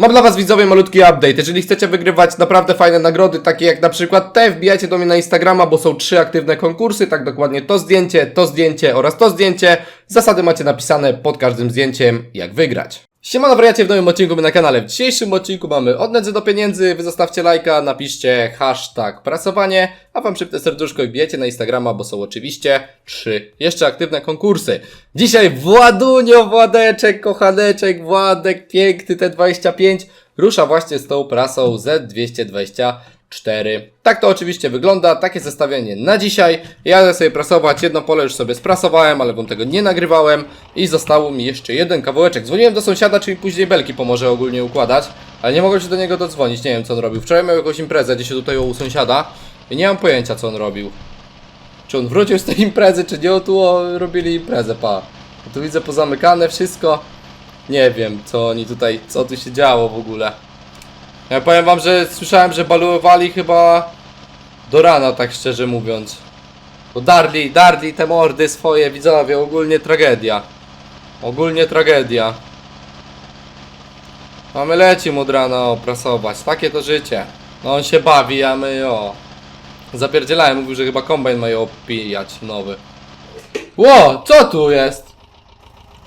Mam dla was widzowie malutki update. Jeżeli chcecie wygrywać naprawdę fajne nagrody, takie jak na przykład te, wbijajcie do mnie na Instagrama, bo są trzy aktywne konkursy, tak dokładnie to zdjęcie, to zdjęcie oraz to zdjęcie. Zasady macie napisane pod każdym zdjęciem, jak wygrać. Siemano wariacie w nowym odcinku na kanale. W dzisiejszym odcinku mamy od nędzy do pieniędzy. Wy zostawcie lajka, napiszcie hashtag prasowanie, a wam szybkie serduszko i bijecie na Instagrama, bo są oczywiście trzy jeszcze aktywne konkursy. Dzisiaj Władunio, Władeczek, kochaneczek, Władek, piękny T25 rusza właśnie z tą prasą Z224. Tak to oczywiście wygląda, takie zestawienie na dzisiaj. Jadę sobie prasować, jedno pole już sobie sprasowałem, ale wam tego nie nagrywałem i zostało mi jeszcze jeden kawałeczek. Dzwoniłem do sąsiada, czy mi później belki pomoże ogólnie układać, ale nie mogłem się do niego dodzwonić, nie wiem co on robił. Wczoraj miał jakąś imprezę gdzieś tutaj u sąsiada i nie mam pojęcia co on robił. Czy on wrócił z tej imprezy, czy nie, tu o, robili imprezę, pa. Tu widzę pozamykane wszystko. Nie wiem, co oni tutaj, co tu się działo w ogóle. Ja powiem wam, że słyszałem, że balowali chyba do rana, tak szczerze mówiąc. Bo darli, darli te mordy swoje, widzowie, ogólnie tragedia. Ogólnie tragedia. A my lecimy od rana oprasować, takie to życie. No on się bawi, a my o. Zapierdzielałem, mówił, że chyba kombajn mają opijać nowy. Ło, co tu jest?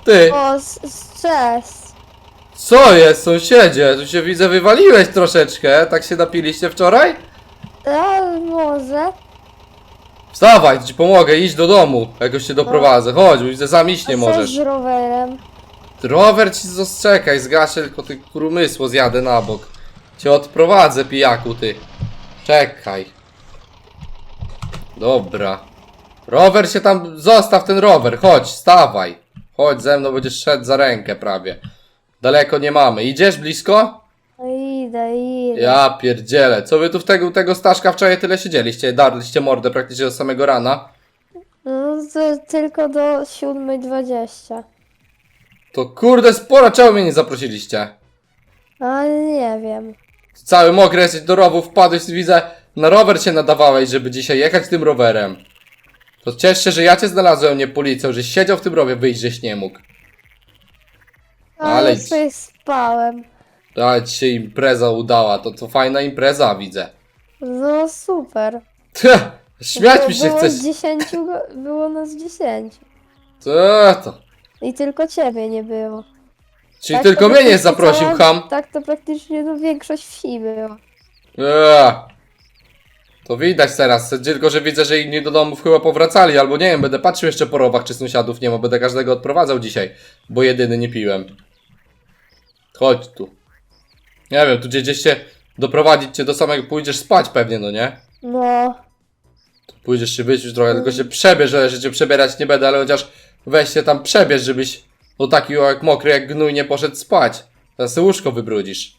Ty, O, s- s- cześć. Co jest sąsiedzie? Tu się widzę wywaliłeś troszeczkę, tak się napiliście wczoraj? A może? Wstawaj, ci pomogę, idź do domu, jakoś cię doprowadzę. Chodź, bo widzę, sam iść nie co możesz. z rowerem? Rower ci zastrzekaj, zgaszę, tylko ty kurumysło zjadę na bok. Cię odprowadzę, pijaku, ty. Czekaj. Dobra. Rower się tam, zostaw ten rower, chodź, stawaj. Chodź ze mną, będziesz szedł za rękę prawie. Daleko nie mamy. Idziesz blisko? No idę, idę. Ja pierdzielę. Co wy tu w tego, tego Staszka wczoraj tyle siedzieliście? Darliście mordę praktycznie do samego rana. No to tylko do 7.20. To kurde sporo, czemu mnie nie zaprosiliście? A nie wiem. Cały mokry jesteś do rowu, wpadłeś, widzę, na rower się nadawałeś, żeby dzisiaj jechać tym rowerem. To ciesz się, że ja cię znalazłem, nie policją, że siedział w tym rowie, wyjść, żeś nie mógł. Ale Ale idź. sobie spałem. Ale ci się impreza udała, to to fajna impreza, widzę. No super. Tch, Śmiać mi się było chcesz. 10, go- było nas 10. Co to? I tylko ciebie nie było. Czyli Tak tylko mnie nie praktycznie zaprosił cała- ham. Tak to praktycznie no większość wsi było. Eee. To widać teraz, tylko że widzę, że inni do domów chyba powracali, albo nie wiem, będę patrzył jeszcze po rowach, czy sąsiadów nie ma, będę każdego odprowadzał dzisiaj, bo jedyny nie piłem. Chodź tu. Nie wiem, tu gdzie- gdzieś się doprowadzić cię do samego, pójdziesz spać pewnie, no nie? No. Pójdziesz się wyjść już trochę, tylko się przebierz, że że cię przebierać nie będę, ale chociaż weź się tam przebierz, żebyś no taki jak mokry, jak gnój nie poszedł spać. Teraz sobie łóżko wybrudzisz.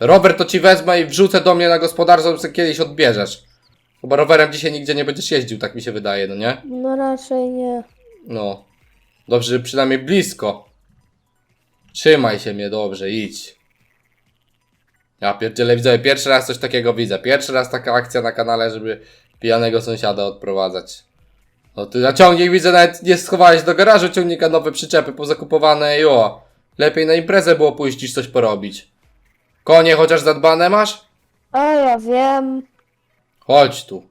Rower to ci wezmę i wrzucę do mnie na gospodarstwo, sobie kiedyś odbierzesz. Chyba rowerem dzisiaj nigdzie nie będziesz jeździł, tak mi się wydaje, no nie? No raczej nie. No. Dobrze, że przynajmniej blisko. Trzymaj się mnie dobrze, idź. Ja pierdzielę, widzę, pierwszy raz coś takiego widzę. Pierwszy raz taka akcja na kanale, żeby pijanego sąsiada odprowadzać. No ty na ciągnik widzę, nawet nie schowałeś do garażu ciągnika nowe przyczepy pozakupowane i o. Lepiej na imprezę było pójść niż coś porobić. Konie chociaż zadbane masz? A ja wiem. Chodź tu.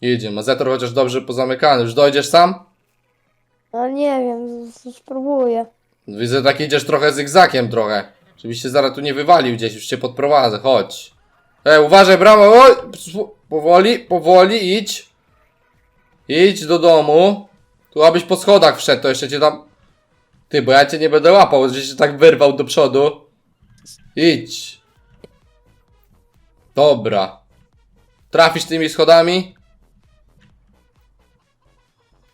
Idzie, Mazetor chociaż dobrze pozamykany. Już dojdziesz sam? No nie wiem, z- z- spróbuję. Widzę, tak idziesz trochę zygzakiem trochę. Żebyś się zaraz tu nie wywalił gdzieś, już cię podprowadzę, chodź. E, uważaj, brama, oj! Powoli, powoli, idź. Idź do domu. Tu abyś po schodach wszedł, to jeszcze cię tam... Ty, bo ja cię nie będę łapał, że się tak wyrwał do przodu. Idź. Dobra. Trafisz tymi schodami?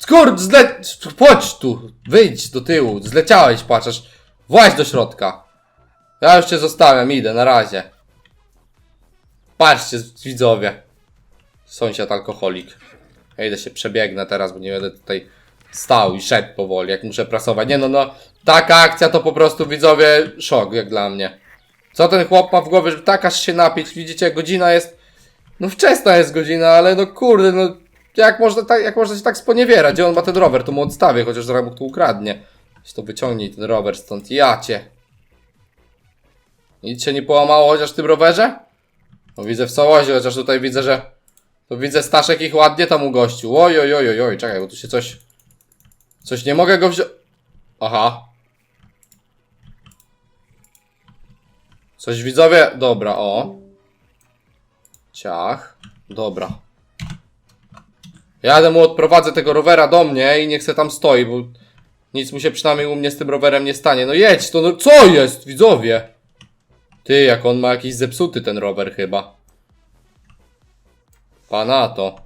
Skurcz, zle... Chodź tu, wyjdź do tyłu, zleciałeś, patrzysz. Właź do środka. Ja już cię zostawiam, idę, na razie. Patrzcie, widzowie. Sąsiad alkoholik. Ja idę się przebiegnę teraz, bo nie będę tutaj stał i szedł powoli, jak muszę prasować. Nie no, no, taka akcja to po prostu, widzowie, szok, jak dla mnie. Co ten chłop ma w głowie, żeby tak aż się napić, widzicie, godzina jest... No wczesna jest godzina, ale no kurde, no jak można, tak, jak można się tak sponiewierać? Gdzie on ma ten rower? To mu odstawię, chociaż zaraz mu tu ukradnie. Weź to wyciągnij ten rower stąd. Ja cię. Nic się nie połamało chociaż w tym rowerze? No widzę w całości, chociaż tutaj widzę, że... To widzę Staszek ich ładnie tam ugościł. Oj, oj, oj, oj, oj, czekaj, bo tu się coś... Coś nie mogę go wziąć... Aha. Coś widzowie... Dobra, o. Ciach. Dobra. Jadę mu odprowadzę tego rowera do mnie i niech se tam stoi, bo nic mu się przynajmniej u mnie z tym rowerem nie stanie. No jedź, to no co jest, widzowie? Ty, jak on ma jakiś zepsuty ten rower chyba. Pana to.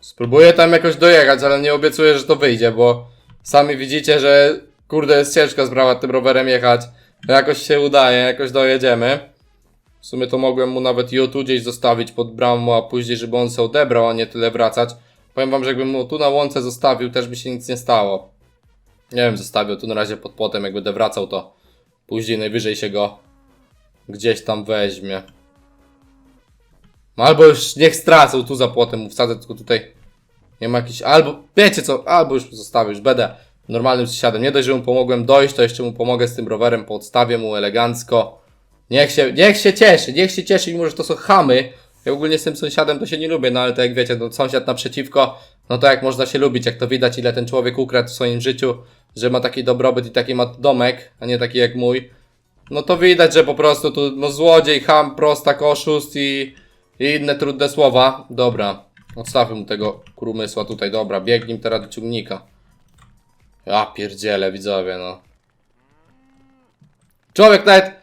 Spróbuję tam jakoś dojechać, ale nie obiecuję, że to wyjdzie, bo sami widzicie, że kurde jest ciężka sprawa tym rowerem jechać. Jakoś się udaje, jakoś dojedziemy. W sumie to mogłem mu nawet i tu gdzieś zostawić pod bramą, a później, żeby on se odebrał, a nie tyle wracać. Powiem wam, że jakbym mu tu na łące zostawił, też by się nic nie stało. Nie wiem, zostawił tu na razie pod płotem, jak będę wracał, to później najwyżej się go gdzieś tam weźmie. No albo już niech stracą tu za płotem, mu wsadzę tylko tutaj. Nie ma jakiś, albo, wiecie co, albo już zostawię, już będę normalnym sąsiadem. Nie dość, że mu pomogłem dojść, to jeszcze mu pomogę z tym rowerem, podstawię mu elegancko. Niech się, niech się cieszy, niech się cieszy, mimo że to są chamy. Ja ogólnie z tym sąsiadem to się nie lubię, no ale to jak wiecie, no sąsiad naprzeciwko, no to jak można się lubić, jak to widać, ile ten człowiek ukradł w swoim życiu, że ma taki dobrobyt i taki ma domek, a nie taki jak mój. No to widać, że po prostu tu, no złodziej, ham, prostak, oszust i, i inne trudne słowa. Dobra, odstawmy mu tego kurumysła tutaj, dobra, biegnij teraz do ciągnika. Ja pierdzielę, widzowie, no. Człowiek nawet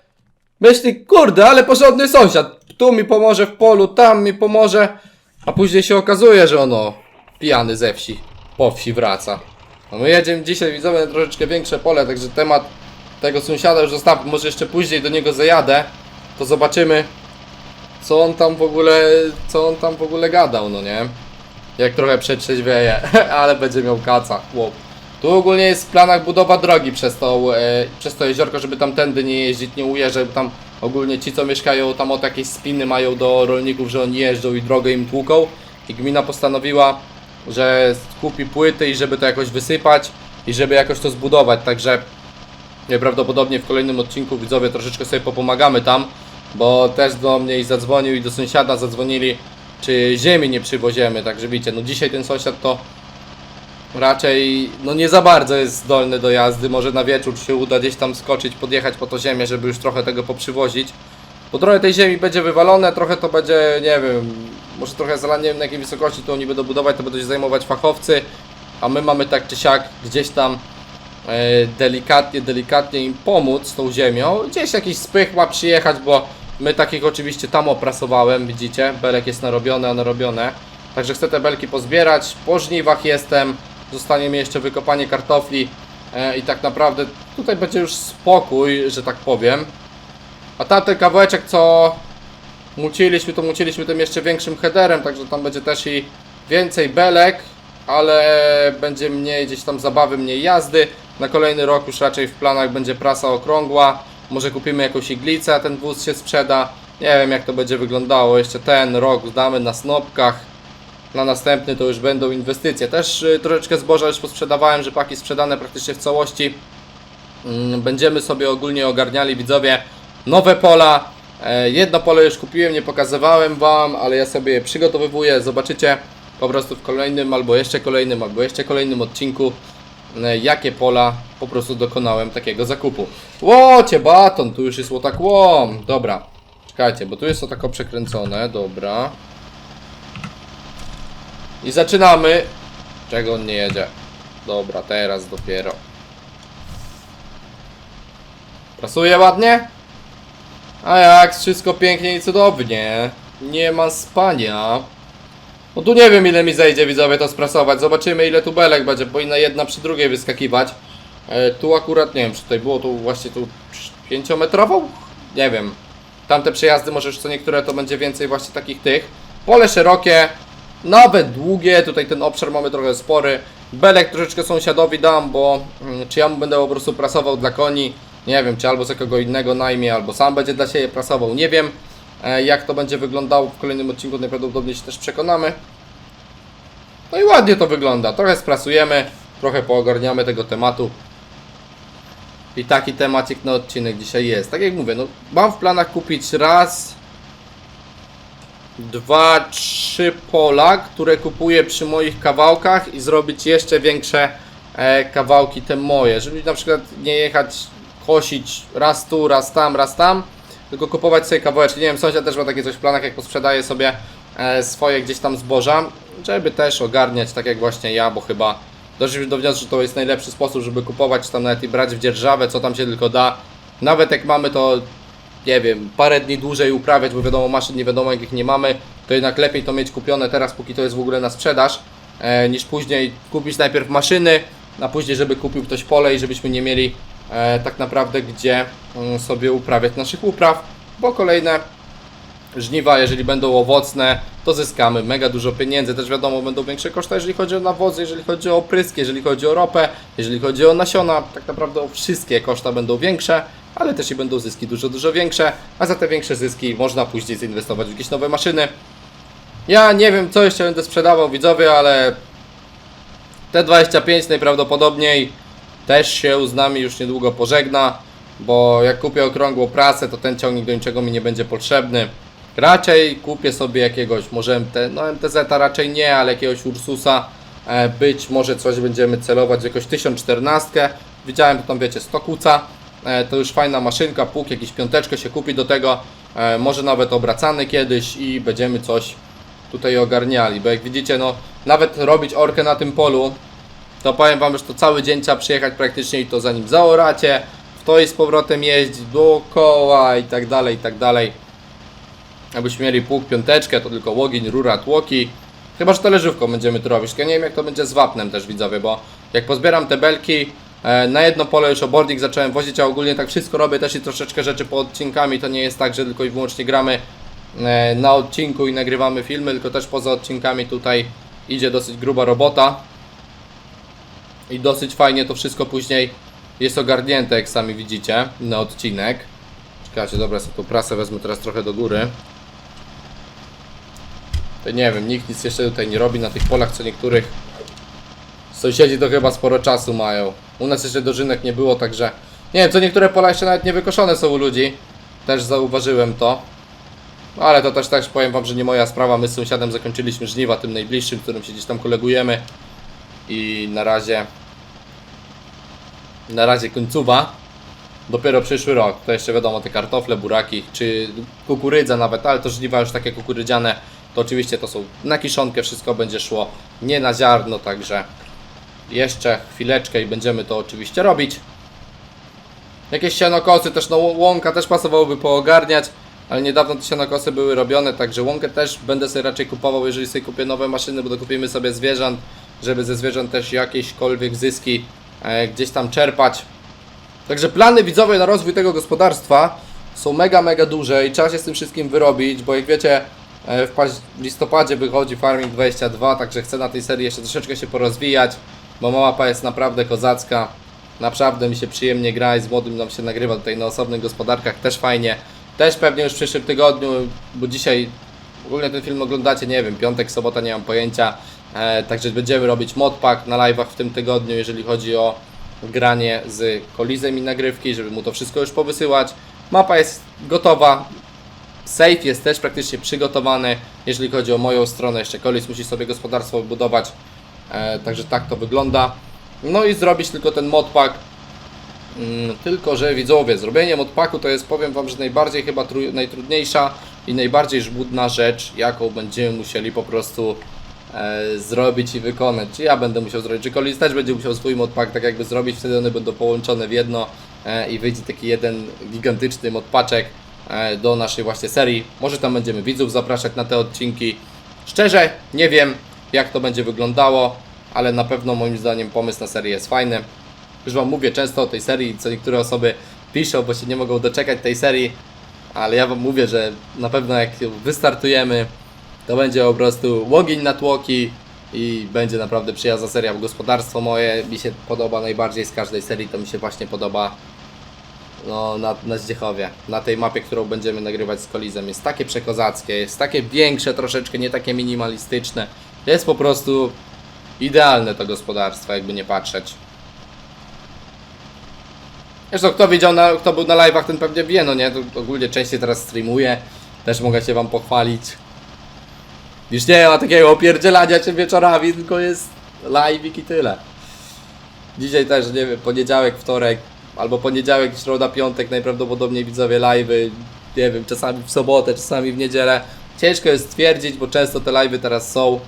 myśli, kurde, ale porządny sąsiad. Tu mi pomoże w polu, tam mi pomoże. A później się okazuje, że ono pijany ze wsi, po wsi wraca. No my jedziemy dzisiaj, widzowie, troszeczkę większe pole, także temat tego sąsiada już zostawię. Może jeszcze później do niego zajadę, to zobaczymy, co on tam w ogóle, co on tam w ogóle gadał, no nie? Jak trochę przetrzeźwieje, ale będzie miał kaca, chłop. Tu ogólnie jest w planach budowa drogi przez to, e, przez to jeziorko, żeby tamtędy nie jeździć, nie ujeżdżać, bo tam ogólnie ci, co mieszkają tam od jakieś spiny mają do rolników, że oni jeżdżą i drogę im tłuką. I gmina postanowiła, że kupi płyty i żeby to jakoś wysypać i żeby jakoś to zbudować, także Prawdopodobnie w kolejnym odcinku widzowie troszeczkę sobie popomagamy tam, bo też do mnie i zadzwonił i do sąsiada zadzwonili, czy ziemi nie przywoziemy, także widzicie, no dzisiaj ten sąsiad to raczej, no nie za bardzo jest zdolny do jazdy, może na wieczór się uda gdzieś tam skoczyć, podjechać po to ziemię, żeby już trochę tego poprzywozić. Bo trochę tej ziemi będzie wywalone, trochę to będzie, nie wiem, może trochę zalanie, na jakiej wysokości to oni będą budować, to będą się zajmować fachowcy, a my mamy tak czy siak gdzieś tam e, delikatnie, delikatnie im pomóc z tą ziemią. Gdzieś jakiś spych ma przyjechać, bo my takich oczywiście tam oprasowałem, widzicie, belek jest narobione, a narobione. Także chcę te belki pozbierać, po żniwach jestem, zostanie mi jeszcze wykopanie kartofli e, i tak naprawdę tutaj będzie już spokój, że tak powiem. A tamten kawałeczek, co muciliśmy, to muciliśmy tym jeszcze większym headerem, także tam będzie też i więcej belek, ale będzie mniej gdzieś tam zabawy, mniej jazdy. Na kolejny rok już raczej w planach będzie prasa okrągła. Może kupimy jakąś iglicę, a ten wóz się sprzeda. Nie wiem jak to będzie wyglądało. Jeszcze ten rok damy na snopkach. Na następny to już będą inwestycje. Też y, troszeczkę zboża już posprzedawałem, że paki sprzedane praktycznie w całości. Mm, Będziemy sobie ogólnie ogarniali widzowie nowe pola. E, Jedno pole już kupiłem, nie pokazywałem Wam, ale ja sobie je przygotowywuję. Zobaczycie po prostu w kolejnym, albo jeszcze kolejnym, albo jeszcze kolejnym odcinku, e, jakie pola po prostu dokonałem takiego zakupu. Łocie, baton, tu już jest łotak łom. Dobra, czekajcie, bo tu jest to tako przekręcone, dobra. I zaczynamy. Czego on nie jedzie? Dobra, teraz dopiero. Prasuje ładnie? A jak, wszystko pięknie i cudownie. Nie ma spania. No tu nie wiem ile mi zejdzie widzowie to sprasować. Zobaczymy ile tu belek będzie. Powinna jedna przy drugiej wyskakiwać. E, tu akurat nie wiem czy tutaj było tu właśnie tu 5-metrową? Nie wiem. Tamte przejazdy może już co niektóre to będzie więcej właśnie takich tych. Pole szerokie. Nawet długie. Tutaj ten obszar mamy trochę spory. Belek troszeczkę sąsiadowi dam, bo mm, czy ja mu będę po prostu prasował dla koni. Nie wiem, czy albo z kogo innego najmie, albo sam będzie dla siebie prasował. Nie wiem, e, jak to będzie wyglądało w kolejnym odcinku. Najprawdopodobniej się też przekonamy. No i ładnie to wygląda. Trochę sprasujemy, trochę poogarniamy tego tematu. I taki temacik na odcinek dzisiaj jest. Tak jak mówię, no mam w planach kupić raz, dwa, trzy pola, które kupuję przy moich kawałkach i zrobić jeszcze większe e, kawałki te moje, żeby na przykład nie jechać kosić raz tu, raz tam, raz tam, tylko kupować sobie kawałeczki. Nie wiem, sąsiad też ma takie coś w planach, jak posprzedaje sobie e, swoje gdzieś tam zboża, żeby też ogarniać tak jak właśnie ja, bo chyba doszliśmy do wniosku, że to jest najlepszy sposób, żeby kupować, tam nawet i brać w dzierżawę, co tam się tylko da. Nawet jak mamy to nie wiem, parę dni dłużej uprawiać, bo wiadomo, maszyn nie wiadomo jakich nie mamy, to jednak lepiej to mieć kupione teraz, póki to jest w ogóle na sprzedaż, e, niż później kupić najpierw maszyny, a później, żeby kupił ktoś pole i żebyśmy nie mieli e, tak naprawdę gdzie mm, sobie uprawiać naszych upraw, bo kolejne żniwa, jeżeli będą owocne, to zyskamy mega dużo pieniędzy. Też wiadomo, będą większe koszty, jeżeli chodzi o nawozy, jeżeli chodzi o opryski, jeżeli chodzi o ropę, jeżeli chodzi o nasiona. Tak naprawdę wszystkie koszta będą większe, ale też i będą zyski dużo, dużo większe. A za te większe zyski można później zainwestować w jakieś nowe maszyny. Ja nie wiem, co jeszcze będę sprzedawał widzowie, ale T25 najprawdopodobniej też się z nami już niedługo pożegna, bo jak kupię okrągłą prasę, to ten ciągnik do niczego mi nie będzie potrzebny. Raczej kupię sobie jakiegoś, może MT, no MTZ raczej nie, ale jakiegoś Ursusa. E, być może coś będziemy celować, jakoś 1014. Widziałem, tam wiecie, 100 kuca. E, to już fajna maszynka, pług, jakiś piąteczkę się kupi do tego. E, może nawet obracany kiedyś i będziemy coś tutaj ogarniali, bo jak widzicie, no nawet robić orkę na tym polu, to powiem Wam, że to cały dzień trzeba przyjechać praktycznie i to zanim zaoracie, w to i z powrotem jeździć dookoła i tak dalej, i tak dalej. Abyśmy mieli pług, piąteczkę, to tylko łogień, rura, tłoki. Chyba, że talerzówką będziemy to robić. Tylko nie wiem, jak to będzie z wapnem też widzowie, bo jak pozbieram te belki, na jedno pole już obornik zacząłem wozić, a ogólnie tak wszystko robię też i troszeczkę rzeczy po odcinkami. To nie jest tak, że tylko i wyłącznie gramy e, na odcinku i nagrywamy filmy, tylko też poza odcinkami tutaj idzie dosyć gruba robota. I dosyć fajnie to wszystko później jest ogarnięte, jak sami widzicie, na odcinek. Czekajcie, dobra, sobie tą prasę wezmę teraz trochę do góry. To nie wiem, nikt nic jeszcze tutaj nie robi na tych polach, co niektórych sąsiedzi to chyba sporo czasu mają. U nas jeszcze dożynek nie było, także nie wiem, co niektóre pola jeszcze nawet nie wykoszone są u ludzi. Też zauważyłem to. No, Ale to też też powiem wam, że nie moja sprawa. My z sąsiadem zakończyliśmy żniwa, tym najbliższym, którym się gdzieś tam kolegujemy. I na razie na razie końcowa. Dopiero przyszły rok. To jeszcze wiadomo te kartofle, buraki, czy kukurydza nawet, ale to żniwa już takie kukurydziane. To oczywiście to są na kiszonkę, wszystko będzie szło nie na ziarno, także jeszcze chwileczkę i będziemy to oczywiście robić. Jakieś sianokosy też, no łąka też pasowałoby poogarniać, ale niedawno te sianokosy były robione, także łąkę też będę sobie raczej kupował, jeżeli sobie kupię nowe maszyny, bo dokupimy sobie zwierząt, żeby ze zwierząt też jakieśkolwiek zyski e, gdzieś tam czerpać. Także plany widzowie na rozwój tego gospodarstwa są mega, mega duże i trzeba się z tym wszystkim wyrobić, bo jak wiecie, e, w listopadzie wychodzi Farming 22, także chcę na tej serii jeszcze troszeczkę się porozwijać, bo mapa jest naprawdę kozacka. Naprawdę mi się przyjemnie gra i z młodym nam się nagrywa tutaj na osobnych gospodarkach, też fajnie. Też pewnie już w przyszłym tygodniu, bo dzisiaj ogólnie ten film oglądacie, nie wiem, piątek, sobota, nie mam pojęcia. E, także będziemy robić modpack na live'ach w tym tygodniu, jeżeli chodzi o granie z kolizem i nagrywki, żeby mu to wszystko już powysyłać. Mapa jest gotowa, Safe jest też praktycznie przygotowany, jeżeli chodzi o moją stronę. Jeszcze Kolis musi sobie gospodarstwo budować, także tak to wygląda. No i zrobić tylko ten modpack. Mm, tylko, że widzowie, zrobienie modpacku to jest, powiem Wam, że najbardziej chyba tru- najtrudniejsza i najbardziej żmudna rzecz, jaką będziemy musieli po prostu e, zrobić i wykonać. Czy ja będę musiał zrobić, czy też będzie musiał swój modpack tak jakby zrobić, wtedy one będą połączone w jedno e, i wyjdzie taki jeden gigantyczny modpaczek e, do naszej właśnie serii. Może tam będziemy widzów zapraszać na te odcinki. Szczerze, nie wiem jak to będzie wyglądało, ale na pewno moim zdaniem pomysł na serię jest fajny. Już Wam mówię często o tej serii, co niektóre osoby piszą, bo się nie mogą doczekać tej serii, ale ja Wam mówię, że na pewno jak wystartujemy, to będzie po prostu łogień na tłoki i będzie naprawdę przyjazna seria w gospodarstwo moje. Mi się podoba najbardziej z każdej serii, to mi się właśnie podoba no, na, na Zdziechowie, na tej mapie, którą będziemy nagrywać z Kolizem. Jest takie przekozackie, jest takie większe troszeczkę, nie takie minimalistyczne. Jest po prostu idealne to gospodarstwo, jakby nie patrzeć. Zresztą kto widział, na, kto był na live'ach, ten pewnie wie, no nie? To ogólnie częściej teraz streamuję. Też mogę się wam pochwalić. Już nie ma takiego opierdzielania się wieczorami, tylko jest live'ik i tyle. Dzisiaj też, nie wiem, poniedziałek, wtorek, albo poniedziałek, środa, piątek, najprawdopodobniej widzowie live'y, nie wiem, czasami w sobotę, czasami w niedzielę. Ciężko jest stwierdzić, bo często te live'y teraz są.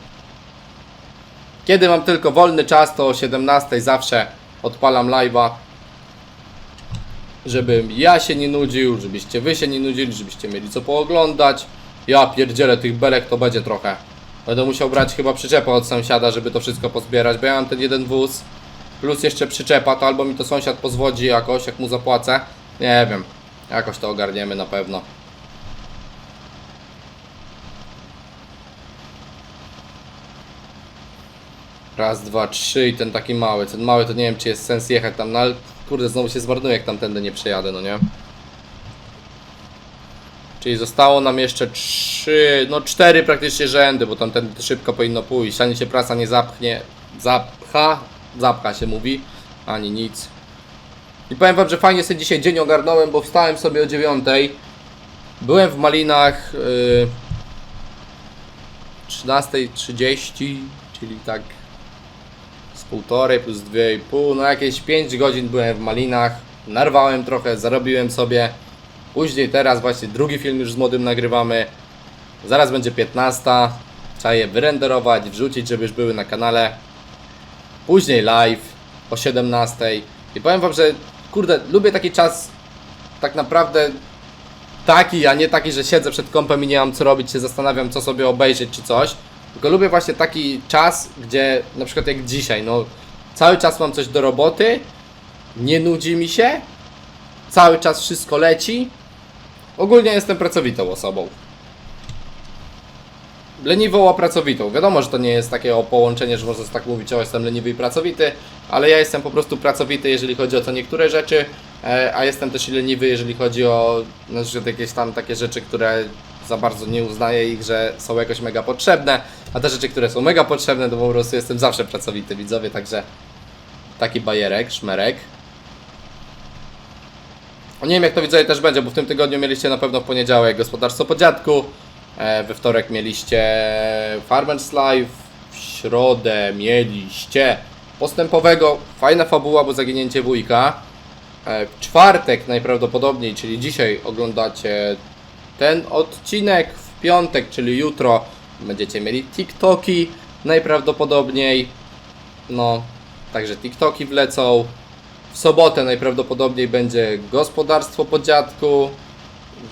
Kiedy mam tylko wolny czas, to o 17 zawsze odpalam live'a. Żebym ja się nie nudził, żebyście wy się nie nudzili, żebyście mieli co pooglądać. Ja pierdzielę tych belek to będzie trochę. Będę musiał brać chyba przyczepę od sąsiada, żeby to wszystko pozbierać, bo ja mam ten jeden wóz. Plus jeszcze przyczepa, to albo mi to sąsiad pozwodzi jakoś, jak mu zapłacę. Nie wiem. Jakoś to ogarniemy na pewno. Raz, dwa, trzy i ten taki mały. Ten mały to nie wiem czy jest sens jechać tam, no ale kurde znowu się zmarnuję jak tamtędy nie przejadę, no nie? Czyli zostało nam jeszcze trzy, no cztery praktycznie rzędy, bo tamtędy to szybko powinno pójść. Ani się prasa nie zapchnie, zapcha, zapcha się mówi, ani nic. I powiem wam, że fajnie sobie dzisiaj dzień ogarnąłem, bo wstałem sobie o dziewiątej. Byłem w Malinach yy, 13.30, czyli tak półtorej plus 2,5, no jakieś 5 godzin byłem w Malinach, narwałem trochę, zarobiłem sobie. Później teraz właśnie drugi film już z młodym nagrywamy. Zaraz będzie 15. Trzeba je wyrenderować, wrzucić, żeby już były na kanale. Później live o 17. I powiem wam, że kurde, lubię taki czas tak naprawdę taki, a nie taki, że siedzę przed kompem i nie mam co robić, się zastanawiam co sobie obejrzeć czy coś. Tylko lubię właśnie taki czas, gdzie na przykład jak dzisiaj, no cały czas mam coś do roboty, nie nudzi mi się, cały czas wszystko leci. Ogólnie jestem pracowitą osobą. Leniwą, a pracowitą. Wiadomo, że to nie jest takie o połączenie, że można tak mówić, o jestem leniwy i pracowity, ale ja jestem po prostu pracowity, jeżeli chodzi o to niektóre rzeczy, e, a jestem też leniwy, jeżeli chodzi o na przykład jakieś tam takie rzeczy, które za bardzo nie uznaję ich, że są jakoś mega potrzebne, a te rzeczy, które są mega potrzebne, to po prostu jestem zawsze pracowity, widzowie, także taki bajerek, szmerek. Nie wiem jak to widzowie też będzie, bo w tym tygodniu mieliście na pewno w poniedziałek gospodarstwo po dziadku, e, we wtorek mieliście Farmers Live, w środę mieliście postępowego, fajna fabuła, bo zaginięcie wujka. E, W czwartek najprawdopodobniej, czyli dzisiaj oglądacie ten odcinek, w piątek, czyli jutro będziecie mieli TikToki najprawdopodobniej. No, także TikToki wlecą. W sobotę najprawdopodobniej będzie gospodarstwo po dziadku.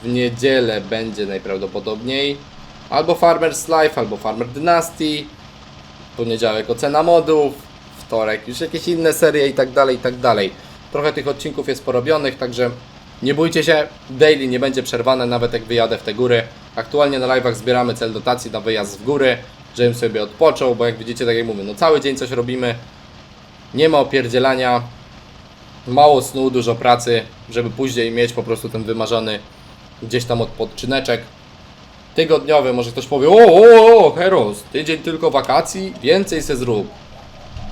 W niedzielę będzie najprawdopodobniej albo Farmers Life, albo Farmer Dynasty. W poniedziałek ocena modów. Wtorek już jakieś inne serie i tak dalej, i tak dalej. Trochę tych odcinków jest porobionych, także nie bójcie się, daily nie będzie przerwane, nawet jak wyjadę w te góry. Aktualnie na live'ach zbieramy cel dotacji na wyjazd w góry, żebym sobie odpoczął, bo jak widzicie, tak jak mówię, no cały dzień coś robimy. Nie ma opierdzielania, mało snu, dużo pracy, żeby później mieć po prostu ten wymarzony gdzieś tam odpoczyneczek tygodniowy. Może ktoś powie, o, o, o, Heros, tydzień tylko wakacji, więcej se zrób.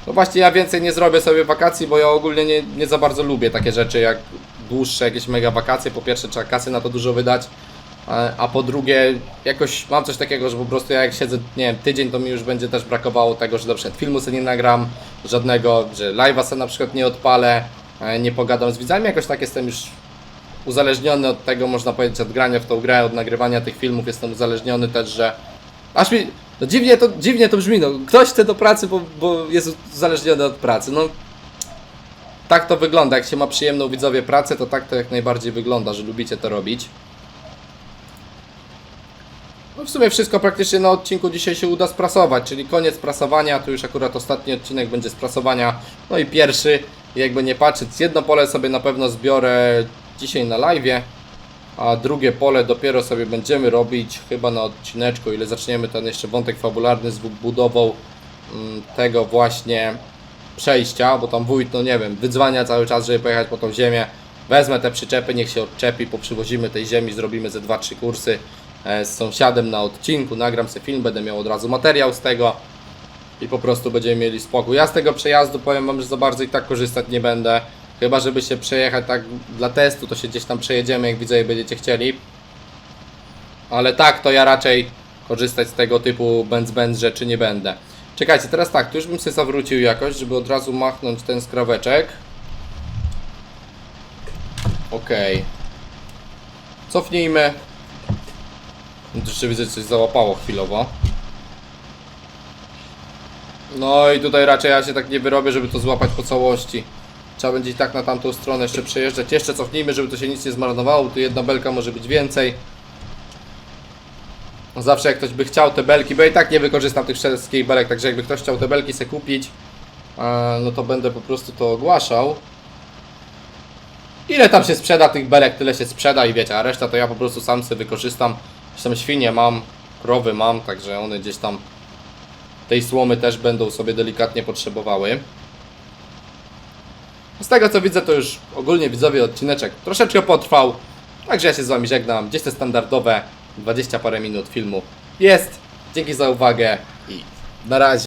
No właśnie, ja więcej nie zrobię sobie wakacji, bo ja ogólnie nie, nie za bardzo lubię takie rzeczy jak dłuższe jakieś mega wakacje. Po pierwsze, trzeba kasy na to dużo wydać, a, po drugie, jakoś mam coś takiego, że po prostu ja jak siedzę, nie wiem, tydzień, to mi już będzie też brakowało tego, że na przykład filmu sobie nie nagram żadnego, że live'a sobie na przykład nie odpalę, e, nie pogadam z widzami, jakoś tak jestem już uzależniony od tego, można powiedzieć, od grania w tą grę, od nagrywania tych filmów, jestem uzależniony też, że aż mi, no dziwnie to, dziwnie to brzmi, no. Ktoś chce do pracy, bo, bo jest uzależniony od pracy, no tak to wygląda, jak się ma przyjemną widzowie pracę, to tak to jak najbardziej wygląda, że lubicie to robić. No w sumie wszystko praktycznie na odcinku dzisiaj się uda sprasować, czyli koniec prasowania, tu już akurat ostatni odcinek będzie z prasowania, no i pierwszy, jakby nie patrzeć, jedno pole sobie na pewno zbiorę dzisiaj na live, a drugie pole dopiero sobie będziemy robić chyba na odcineczku, ile zaczniemy ten jeszcze wątek fabularny z budową mm, tego właśnie przejścia, bo tam wójt, no nie wiem, wydzwania cały czas, żeby pojechać po tą ziemię. Wezmę te przyczepy, niech się odczepi, poprzywozimy tej ziemi, zrobimy ze 2-3 kursy z sąsiadem na odcinku, nagram sobie film, będę miał od razu materiał z tego i po prostu będziemy mieli spokój. Ja z tego przejazdu powiem Wam, że za bardzo i tak korzystać nie będę. Chyba, żeby się przejechać tak dla testu, to się gdzieś tam przejedziemy, jak widzę, będziecie chcieli. Ale tak, to ja raczej korzystać z tego typu benz benz rzeczy nie będę. Czekajcie, teraz tak, tu już bym sobie zawrócił jakoś, żeby od razu machnąć ten skraweczek. Okej. Cofnijmy. No Jeszcze widzę, że coś załapało chwilowo. No i tutaj raczej ja się tak nie wyrobię, żeby to złapać po całości. Trzeba będzie i tak na tamtą stronę jeszcze przejeżdżać. Jeszcze cofnijmy, żeby to się nic nie zmarnowało. Tu jedna belka może być więcej. Zawsze jak ktoś by chciał te belki, bo ja i tak nie wykorzystam tych wszystkich belek, także jakby ktoś chciał te belki sobie kupić, e, no to będę po prostu to ogłaszał. Ile tam się sprzeda tych belek, tyle się sprzeda i wiecie, a reszta to ja po prostu sam sobie wykorzystam. Zresztą świnie mam, krowy mam, także one gdzieś tam tej słomy też będą sobie delikatnie potrzebowały. Z tego co widzę, to już ogólnie widzowie odcineczek troszeczkę potrwał. Także ja się z wami żegnam. Gdzieś te standardowe 20 parę minut filmu jest. Dzięki za uwagę i na razie.